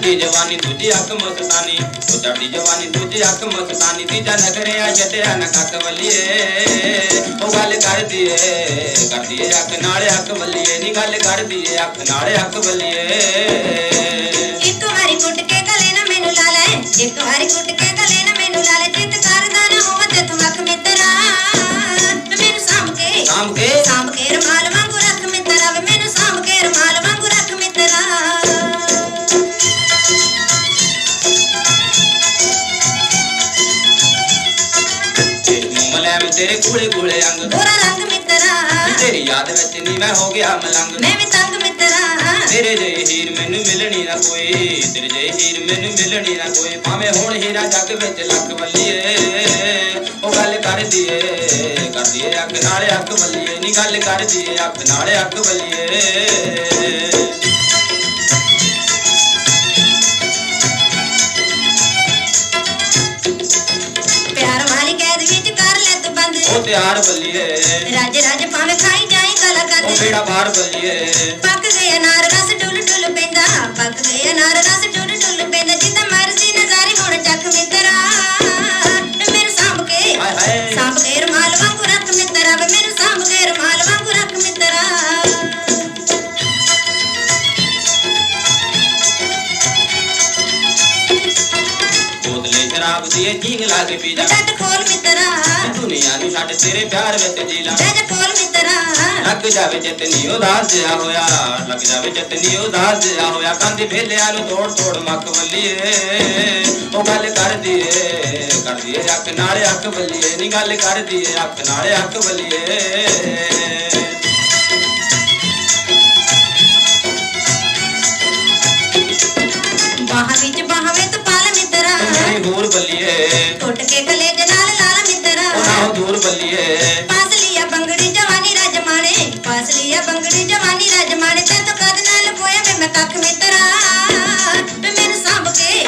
ਚੜਦੀ ਜਵਾਨੀ, ਦੂਜੀ ਅੱਖ ਮਸਤਾਨੀ ਉਹ ਚੜਦੀ ਜਵਾਨੀ, ਦੂਜੀ ਅੱਖ ਮਸਤਾਨੀ ਤੀਜਾ ਨਖਰਿਆ ਛੱਡਿਆ ਨਾ ਕੱਕ ਵੱਲੀਏ। ਉਹ ਗੱਲ ਕਰਦੀ ਏ ਕਰਦੀ ਏ ਅੱਖ ਨਾਲ ਅੱਖ ਵੱਲੀਏ। ਨੀ ਗੱਲ ਕਰਦੀ ਏ ਅੱਖ ਨਾਲ ਅੱਖ ਵੱਲੀਏ। ਇੱਕ ਵਾਰੀ ਕੁੱਟ ਕੇ ਗਲੇ ਨਾ ਮੈਨੂੰ ਲਾ ਲੈ। ਇੱਕ ਵਾਰੀ ਕੁੱਟ ਕੇ ਮਲੈਮ ਤੇਰੇ ਕੂਲੇ ਕੂਲੇ ਅੰਗ। ਗੋਰਾ ਰੰਗ ਮਿੱਤਰਾ। ਤੇਰੀ ਯਾਦ ਵਿੱਚ ਨੀ ਮੈਂ ਹੋ ਗਿਆ ਮਲੰਗ। ਮੈਂ ਵੀ ਤੰਗ ਮਿੱਤਰਾ। ਤੇਰੇ ਜਿਹੀ ਹੀਰ ਮੈਨੂੰ ਮਿਲਣੀ ਨਾ ਕੋਈ ਤੇਰੇ ਜਿਹੀ ਹੀਰ ਮੈਨੂੰ ਮਿਲਣੀ ਨਾ ਕੋਈ ਭਾਵੇਂ ਹੁਣ ਹੀਰਾ ਜੱਗ ਵਿੱਚ ਲੱਖ ਵੱਲੀਏ। ਉਹ ਗੱਲ ਕਰਦੀ ਏ ਕਰਦੀ ਏ ਅੱਖ ਨਾਲ ਅੱਖ ਵੱਲੀਏ ਨੀ ਗੱਲ ਕਰਦੀ ਏ ਅੱਖ ਨਾਲ ਅੱਖ ਵੱਲੀਏ। ਉਹ ਤਿਆਰ ਵੱਲੀਏ ਰਾਜ ਰਾਜ ਭਾਵੇਂ ਖਾਈ ਜਾਈ ਕਲਾ ਉਹ ਕਰ ਬੇੜਾ ਬਾਹਰ ਵੱਲੀਏ ਪੱਕ ਗਏ ਅਨਾਰ ਰਸ ਡੁੱਲ ਡੁੱਲ ਪੈਂਦਾ। ਪੱਕ ਗਏ ਅਨਾਰ ਰਸ ਡੁੱਲ ਡੁੱਲ ਪੈਂਦਾ। ਜਿੱਦਾਂ ਮਰਜ਼ੀ ਨਜ਼ਾਰੇ ਹੁਣ ਚੱਕ ਮਿੱਤਰਾ। ਵੇ ਮੈਨੂੰ ਸਾਂਭ ਕੇ ਹਾਏ ਹਾਏ। ਸਾਂਭ ਕੇ ਰਮਾਲ ਵਾਂਗੂ ਰੱਖ ਮਿੱਤਰਾ। ਵੇ ਮੈਨੂੰ ਸਾਂਭ ਕੇ ਰਮਾਲ ਵਾਂਗੂ ਰੱਖ ਮਿੱਤਰਾ। ਬੋਤਲੇ ਸ਼ਰਾਬ ਦੀ ਏ ਜੀਂਗ ਲਾ ਕੇ ਪੀ ਜਾ ਛੱਡ ਖੋਲ ਮਿੱਤਰਾ। ਦੁਨੀਆ ਨੂੰ ਛੱਡ ਤੇਰੇ ਪਿਆਰ ਵਿੱਚ ਜੀ ਲਾ ਜੱਜ ਖੋਲ ਮਿੱਤਰਾ। ਲੱਗ ਜਾਵੇ ਜਿਤਨੀ ਉਦਾਸ ਜਿਹਾ ਹੋਇਆ ਲੱਗ ਜਾਵੇ ਜਿਤਨੀ ਉਦਾਸ ਜਿਹਾ ਹੋਇਆ ਕੰਦੀ ਭੇਲਿਆਂ ਨੂੰ ਤੋੜ ਤੋੜ ਮੱਕ ਵੱਲੀਏ। ਉਹ ਗੱਲ ਕਰਦੀ ਏ ਕਰਦੀ ਏ ਅੱਖ ਨਾਲ ਅੱਖ ਵੱਲੀਏ ਨੀ ਗੱਲ ਕਰਦੀ ਏ ਅੱਖ ਨਾਲ ਅੱਖ ਵੱਲੀਏ।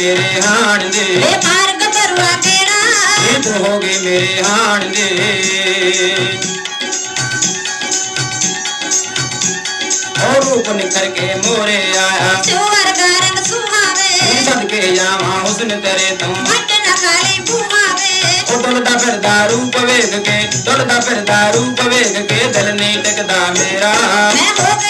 ਮੈਂ ਹੋ ਗਈ ਤੇਰੇ ਹਾਣ ਦੀ ਵੇ ਮਾਰਗ ਪਰਵਾ ਕਿਹੜਾ ਤੂੰ ਹੋ ਗਈ ਮੇਰੇ ਹਾਣ ਦੇ ਵੇ ਮਾਰਗ ਪਰਵਾ ਕਿਹੜਾ ਇਹ ਤੂੰ ਹੋ ਗਈ ਮੇਰੇ ਹਾਣ ਦੇ ਉਹ ਰੂਪ ਨਿਖਰ ਕੇ ਮੋਰੇ ਆਇਆ ਚੋਰ ਦਾ ਰੰਗ ਸੁਹਾਵੇ ਸਦਕੇ ਜਾਵਾਂ ਹੁਸਨ ਤੇਰੇ ਤੋਂ ਵੱਟ ਨਾ ਖਾਲੀ ਭੂਮਾਵੇ ਉਹ ਡੁੱਲਦਾ ਫਿਰਦਾ ਰੂਪ ਵੇਖ ਕੇ ਡੁੱਲਦਾ ਫਿਰਦਾ ਰੂਪ ਵੇਖ ਕੇ ਦਿਲ ਨਹੀਂ ਟਿਕਦਾ ਮੇਰਾ ਮੈਂ ਹੋ ਗਈ ਤੇਰੇ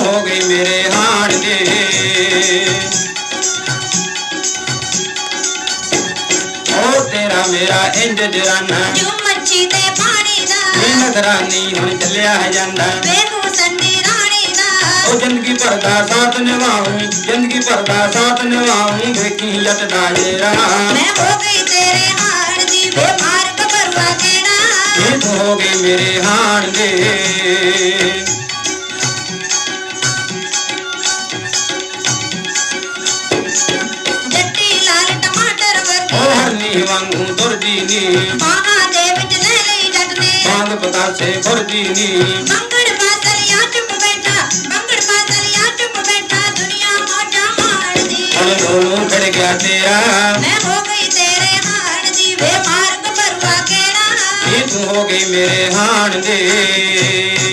हो गई मेरे हाड़ में तेरा मेरा इंज जराना। मच्छी ते पानी दा मेहनत हुन चलिया है जांदा ओ ज़िंदगी भरदा साथ निभाऊं ज़िंदगी भरदा साथ निभाऊं देखी यत जेरा। मैं हो गई तेरे हार दी वे मार्ग परवा देना हो गई मेरे हाड़ दे ਵਾਂਗੂ ਤੁਰਦੀ ਨੀ ਬਾਹਾਂ ਦੇ ਵਿੱਚ ਲੈ ਲਈ ਜੱਟ ਨੇ ਬਾਂਗ ਪਤਾਸੇ ਫੁਰਦੀ ਨੀ ਬੰਗੜ ਪਾਸਲੀਆਂ ਚੁੱਪ ਬੈਠਾ ਬੰਗੜ ਪਾਸਲੀਆਂ ਚੁੱਪ ਬੈਠਾ ਦੁਨੀਆ ਮੋਟਾ ਮਾਰਦੀ ਹੁਣ ਦੋਨੋਂ ਖੜ ਗਿਆ ਤੇਰਾ ਮੈਂ ਹੋ ਗਈ ਤੇਰੇ ਹਾਣ ਦੀ ਵੇ ਮਾਰਗ ਪਰਵਾ ਕਿਹੜਾ ਇਹ ਤੂੰ ਹੋ ਗਈ ਮੇਰੇ ਹਾਣ ਦੇ